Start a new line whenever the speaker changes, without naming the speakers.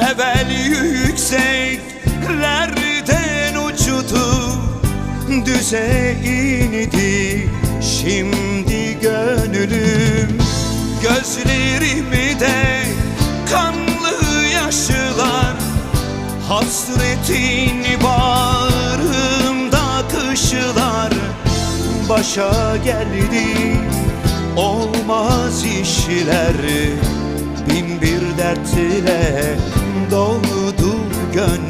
Evvel yükseklerden uçtu Düze indi şimdi gönlüm Gözlerimi de kanlı yaşlar. Hasretin bağrımda kışlar. Başa geldi olmaz işler. Bin bir dert ile gönlüm